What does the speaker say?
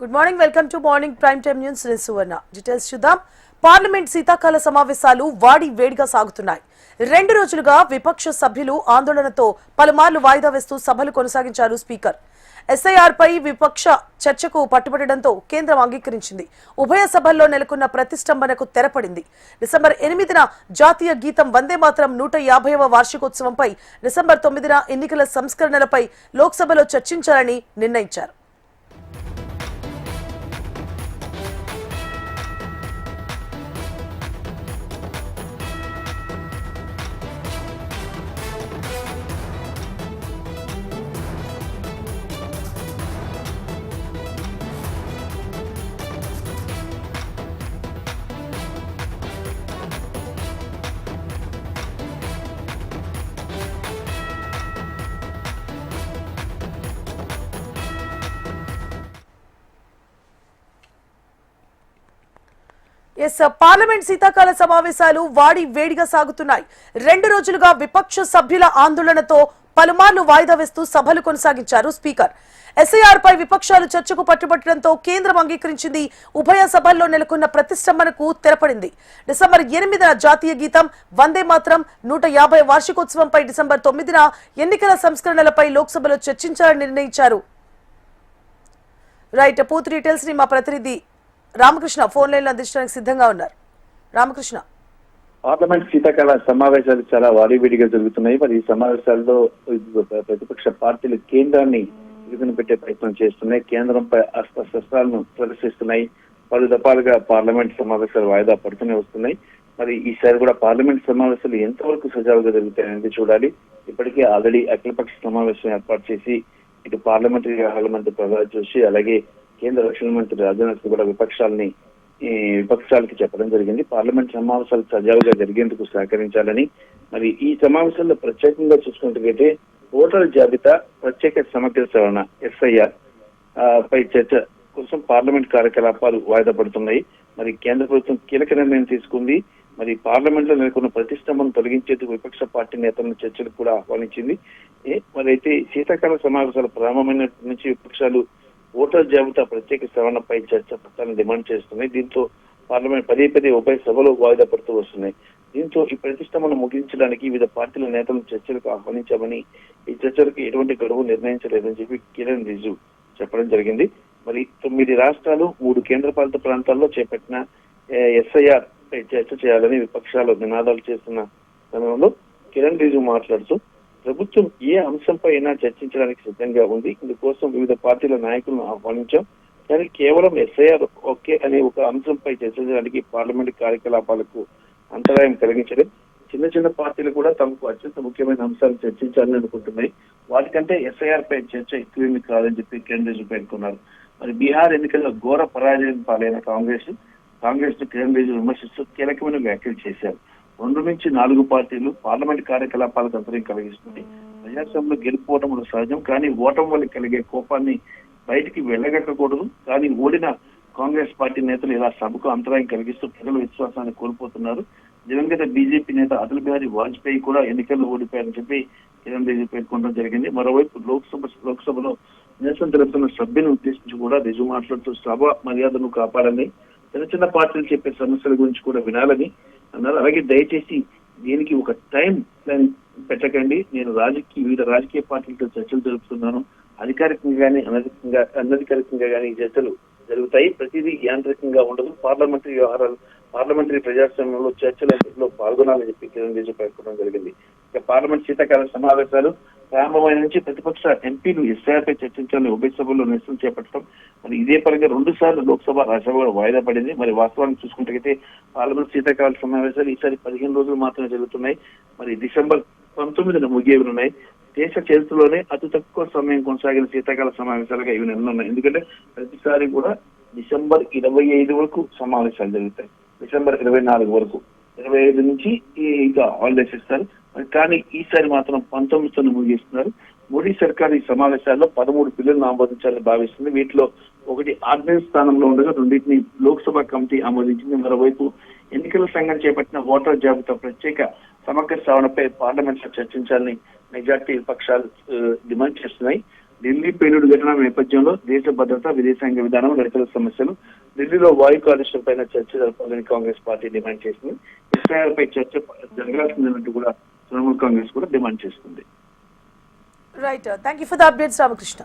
Good morning welcome to morning prime time news నేను Suvarna details చూద్దాం. Parliament శీతాకాల సమావేశాలు వాడి వేడిగా సాగుతున్నాయి. రెండు రోజులుగా విపక్ష సభ్యులు ఆందోళనతో పలుమార్లు వాయిదా వేస్తూ సభలు కొనసాగించారు స్పీకర్. ఎస్ఐఆర్ పై విపక్ష చర్చకు పట్టుబడడంతో కేంద్రం అంగీకరించింది. ఉభయ సభల్లో నెలకొన్న ప్రతిష్టంభనకు తెరపడింది. డిసెంబర్ ఎనిమిదిన జాతీయ గీతం వందే మాత్రం నూట యాభైవ వార్షికోత్సవంపై డిసెంబర్ తొమ్మిదిన ఎన్నికల సంస్కరణలపై లోక్సభలో చర్చించాలని నిర్ణయించారు. ఎస్ పార్లమెంట్ శీతాకాల సమావేశాలు వాడి వేడిగా సాగుతున్నాయి. రెండు రోజులుగా విపక్ష సభ్యుల ఆందోళనతో పలుమార్లు వాయిదా వేస్తూ సభలు కొనసాగించారు స్పీకర్. ఎస్ఐఆర్ పై విపక్షాలు చర్చకు పట్టుబట్టడంతో కేంద్రం అంగీకరించింది ఉభయ సభల్లో నెలకొన్న ప్రతిష్టంభనకు తెరపడింది. డిసెంబర్ ఎనిమిదిన జాతీయ గీతం వందే మాత్రం నూట యాభై వార్షికోత్సవంపై డిసెంబర్ తొమ్మిదిన ఎన్నికల సంస్కరణలపై లోక్సభలో చర్చించాలని నిర్ణయించారు. రైట్ పూర్తి డీటెయిల్స్ని మా ప్రతినిధి రామకృష్ణ ఫోన్ లైన్ అందించడానికి సిద్ధంగా ఉన్నారు. రామకృష్ణ. పార్లమెంట్ శీతాకాల సమావేశాలు చాలా వాడివిడిగా జరుగుతున్నాయి. మరి ఈ సమావేశాల్లో ప్రతిపక్ష పార్టీలు కేంద్రాన్ని ఇరుకుని పెట్టే ప్రయత్నం చేస్తున్నాయి. కేంద్రంపై అస్త్రశస్త్రాలను ప్రదర్శిస్తున్నాయి. పలు దఫాలుగా పార్లమెంట్ సమావేశాలు వాయిదా పడుతూనే వస్తున్నాయి. మరి ఈసారి కూడా పార్లమెంట్ సమావేశాలు ఎంతవరకు సజావుగా జరుగుతాయనేది చూడాలి. ఇప్పటికే ఆల్రెడీ అఖిలపక్ష సమావేశం ఏర్పాటు చేసి ఇటు పార్లమెంటరీ వ్యవహారాల మంత్రి ప్రహ్లాద్ జోషి అలాగే కేంద్ర రక్షణ మంత్రి రాజ్నాథ్ సింగ్ కూడా విపక్షాలని విపక్షాలకి చెప్పడం జరిగింది. పార్లమెంట్ సమావేశాలు సజావుగా జరిగేందుకు సహకరించాలని. మరి ఈ సమావేశాల్లో ప్రత్యేకంగా చూసుకుంటే ఓటర్ల జాబితా ప్రత్యేక సమగ్ర సవరణ ఎస్ఐఆర్ పై చర్చ కోసం పార్లమెంట్ కార్యకలాపాలు వాయిదా పడుతున్నాయి. మరి కేంద్ర ప్రభుత్వం కీలక నిర్ణయం తీసుకుంది. మరి పార్లమెంట్లో నెలకొన్న ప్రతిష్టంభను తొలగించేందుకు విపక్ష పార్టీ నేతలను చర్చలు కూడా ఆహ్వానించింది. మరి అయితే శీతాకాల సమావేశాలు ప్రారంభమైన నుంచి విపక్షాలు ఓటర్ జాబితా ప్రత్యేక సవరణపై చర్చ పట్టాలని డిమాండ్ చేస్తున్నాయి. దీంతో పార్లమెంట్ పదే పదే ఉభయ సభలు వాయిదా పడుతూ వస్తున్నాయి. దీంతో ఈ ప్రతిష్టమను ముగించడానికి వివిధ పార్టీల నేతలను చర్చలకు ఆహ్వానించామని ఈ చర్చలకు ఎటువంటి గడువు నిర్ణయించలేదని చెప్పి కిరణ్ రిజు చెప్పడం జరిగింది. మరి తొమ్మిది రాష్ట్రాలు మూడు కేంద్రపాలిత ప్రాంతాల్లో చేపట్టిన ఎస్ఐఆర్ పై చర్చ చేయాలని విపక్షాలు నినాదాలు చేస్తున్న సమయంలో కిరణ్ రిజు మాట్లాడుతూ ప్రభుత్వం ఏ అంశంపై అయినా చర్చించడానికి సిద్ధంగా ఉంది. ఇందుకోసం వివిధ పార్టీల నాయకులను ఆహ్వానించాం. కానీ కేవలం ఎస్ఐఆర్ ఓకే అనే ఒక అంశంపై చర్చించడానికి పార్లమెంట్ కార్యకలాపాలకు అంతరాయం కలిగించడం చిన్న చిన్న పార్టీలు కూడా తమకు అత్యంత ముఖ్యమైన అంశాలు చర్చించాలని అనుకుంటున్నాయి. వాటికంటే ఎస్ఐఆర్ పై చర్చ ఎక్కువేమి కాదని చెప్పి కిరణ్ రిజిజు పేర్కొన్నారు. మరి బీహార్ ఎన్నికల్లో ఘోర పరాజయం పాలైన కాంగ్రెస్ కాంగ్రెస్ను కిరణ్ రిజిజు విమర్శిస్తూ కీలకమైన వ్యాఖ్యలు చేశారు. రెండు నుంచి నాలుగు పార్టీలు పార్లమెంట్ కార్యకలాపాలకు అంతరం కలిగిస్తుంది. ప్రజాస్వామ్యంలో గెలుపోవటం సహజం కానీ ఓటం వల్ల కలిగే కోపాన్ని బయటికి వెళ్ళగక్కకూడదు. కానీ ఓడిన కాంగ్రెస్ పార్టీ నేతలు ఇలా సభకు అంతరాయం కలిగిస్తూ ప్రజల విశ్వాసాన్ని కోల్పోతున్నారు. దివంగత బీజేపీ నేత అటల్ బిహారీ వాజ్పేయి కూడా ఎన్నికల్లో ఓడిపోయారని చెప్పి కిరణ్ రిజిజు పేర్కొనడం జరిగింది. మరోవైపు లోక్సభ లోక్సభలో నిరసన తెలుపుతున్న సభ్యులను ఉద్దేశించి కూడా రిజు మాట్లాడుతూ సభ మర్యాదను కాపాడని చిన్న చిన్న పార్టీలు చెప్పే సమస్యల గురించి కూడా వినాలని అన్నారు. అలాగే దయచేసి దీనికి ఒక టైం ప్లాన్ పెట్టకండి. నేను రాజకీయ వివిధ రాజకీయ పార్టీలతో చర్చలు జరుపుతున్నాను. అధికారికంగా కానీ అనధికంగా అనధికారికంగా కానీ ఈ చర్చలు జరుగుతాయి. ప్రతిదీ యాంత్రికంగా ఉండదు. పార్లమెంటరీ వ్యవహారాలు పార్లమెంటరీ ప్రజాస్వామ్యంలో చర్చలలో పాల్గొనాలని చెప్పి కిరణ్ రిజిజు పేర్కొనడం జరిగింది. ఇక పార్లమెంట్ శీతాకాల సమావేశాలు ప్రారంభమైన నుంచి ప్రతిపక్ష ఎంపీలు ఎస్ఐఆర్ పై చర్చించాలని ఉభయ సభల్లో నిరసన చేపట్టడం మరి ఇదే పరంగా రెండు సార్లు లోక్సభ రాజ్యసభ వాయిదా పడింది. మరి వాస్తవానికి చూసుకుంటే పార్లమెంట్ శీతాకాల సమావేశాలు ఈసారి పదిహేను రోజులు మాత్రమే జరుగుతున్నాయి. మరి డిసెంబర్ పంతొమ్మిదిన ముగియవి ఉన్నాయి దేశ చరిత్రలోనే అతి తక్కువ సమయం కొనసాగిన శీతాకాల సమావేశాలుగా ఇవి ఉన్నాయి ఎందుకంటే ప్రతిసారి కూడా డిసెంబర్ ఇరవై ఐదు వరకు సమావేశాలు జరుగుతాయి. డిసెంబర్ ఇరవై నాలుగు వరకు. ఇరవై ఐదు నుంచి ఇంకా హాలిడేస్ ఇస్తారు. కానీ ఈసారి మాత్రం పంతొమ్మిదితో ముగిస్తున్నారు మోడీ సర్కార్ ఈ సమావేశాల్లో పదమూడు బిల్లులను ఆమోదించాలని భావిస్తుంది. వీటిలో ఒకటి ఆర్డినెన్స్ స్థానంలో ఉండగా రెండింటిని లోక్సభ కమిటీ ఆమోదించింది. మరోవైపు ఎన్నికల సంఘం చేపట్టిన ఓటర్ జాబితా ప్రత్యేక సమగ్ర సవరణపై పార్లమెంట్లో చర్చించాలని మెజార్టీ పక్షాలు డిమాండ్ చేస్తున్నాయి. ఢిల్లీ పేలుడు ఘటన నేపథ్యంలో దేశ భద్రత విదేశాంగ విధానం రైతుల సమస్యలు ఢిల్లీలో వాయు కాలుష్యం పైన చర్చ జరపాలని కాంగ్రెస్ పార్టీ డిమాండ్ చేసింది. ఇస్రాయల్ పై చర్చ జరగాల్సిందన్నట్టు కూడా తృణమూల్ కాంగ్రెస్ కూడా డిమాండ్ చేస్తుంది. Right thank you for the updates Ramakrishna